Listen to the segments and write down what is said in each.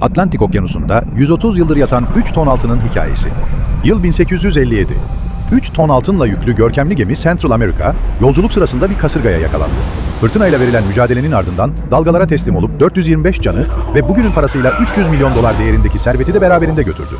Atlantik Okyanusu'nda 130 yıldır yatan 3 ton altının hikayesi. Yıl 1857. 3 ton altınla yüklü görkemli gemi Central America, yolculuk sırasında bir kasırgaya yakalandı. Fırtınayla verilen mücadelenin ardından dalgalara teslim olup 425 canı ve bugünün parasıyla 300 milyon dolar değerindeki serveti de beraberinde götürdü.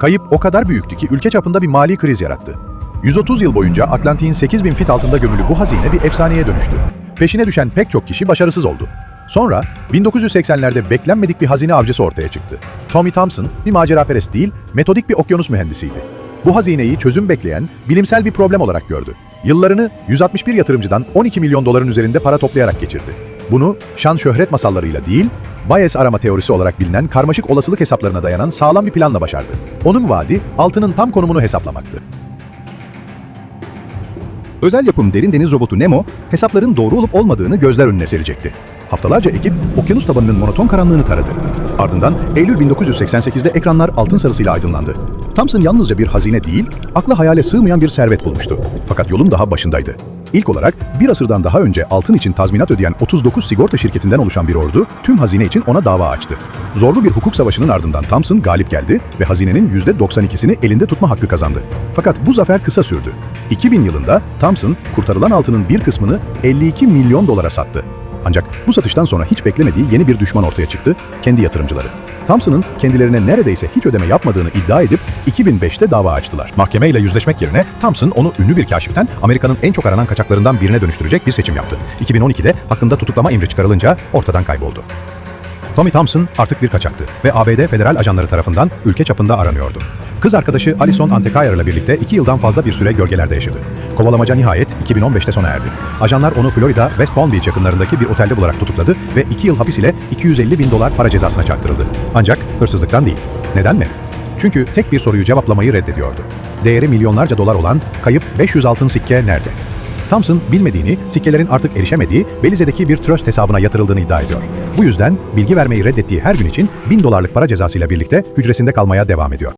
Kayıp o kadar büyüktü ki ülke çapında bir mali kriz yarattı. 130 yıl boyunca Atlantik'in 8000 fit altında gömülü bu hazine bir efsaneye dönüştü. Peşine düşen pek çok kişi başarısız oldu. Sonra 1980'lerde beklenmedik bir hazine avcısı ortaya çıktı. Tommy Thompson bir maceraperest değil, metodik bir okyanus mühendisiydi. Bu hazineyi çözüm bekleyen bilimsel bir problem olarak gördü. Yıllarını 161 yatırımcıdan 12 milyon doların üzerinde para toplayarak geçirdi. Bunu şan şöhret masallarıyla değil, Bayes arama teorisi olarak bilinen karmaşık olasılık hesaplarına dayanan sağlam bir planla başardı. Onun vaadi altının tam konumunu hesaplamaktı. Özel yapım derin deniz robotu Nemo, hesapların doğru olup olmadığını gözler önüne serecekti. Haftalarca ekip okyanus tabanının monoton karanlığını taradı. Ardından Eylül 1988'de ekranlar altın sarısıyla aydınlandı. Thompson yalnızca bir hazine değil, akla hayale sığmayan bir servet bulmuştu. Fakat yolun daha başındaydı. İlk olarak bir asırdan daha önce altın için tazminat ödeyen 39 sigorta şirketinden oluşan bir ordu tüm hazine için ona dava açtı. Zorlu bir hukuk savaşının ardından Thompson galip geldi ve hazinenin %92'sini elinde tutma hakkı kazandı. Fakat bu zafer kısa sürdü. 2000 yılında Thompson kurtarılan altının bir kısmını 52 milyon dolara sattı. Ancak bu satıştan sonra hiç beklemediği yeni bir düşman ortaya çıktı, kendi yatırımcıları. Thompson'ın kendilerine neredeyse hiç ödeme yapmadığını iddia edip 2005'te dava açtılar. Mahkemeyle yüzleşmek yerine Thompson onu ünlü bir kaşiften Amerika'nın en çok aranan kaçaklarından birine dönüştürecek bir seçim yaptı. 2012'de hakkında tutuklama emri çıkarılınca ortadan kayboldu. Tommy Thompson artık bir kaçaktı ve ABD federal ajanları tarafından ülke çapında aranıyordu. Kız arkadaşı Alison Antecayr ile birlikte iki yıldan fazla bir süre gölgelerde yaşadı. Kovalamaca nihayet 2015'te sona erdi. Ajanlar onu Florida, West Palm Beach yakınlarındaki bir otelde bularak tutukladı ve iki yıl hapis ile 250 bin dolar para cezasına çarptırıldı. Ancak hırsızlıktan değil. Neden mi? Çünkü tek bir soruyu cevaplamayı reddediyordu. Değeri milyonlarca dolar olan kayıp 500 altın sikke nerede? Thompson bilmediğini, sikkelerin artık erişemediği Belize'deki bir trust hesabına yatırıldığını iddia ediyor. Bu yüzden bilgi vermeyi reddettiği her gün için 1000 dolarlık para cezasıyla birlikte hücresinde kalmaya devam ediyor.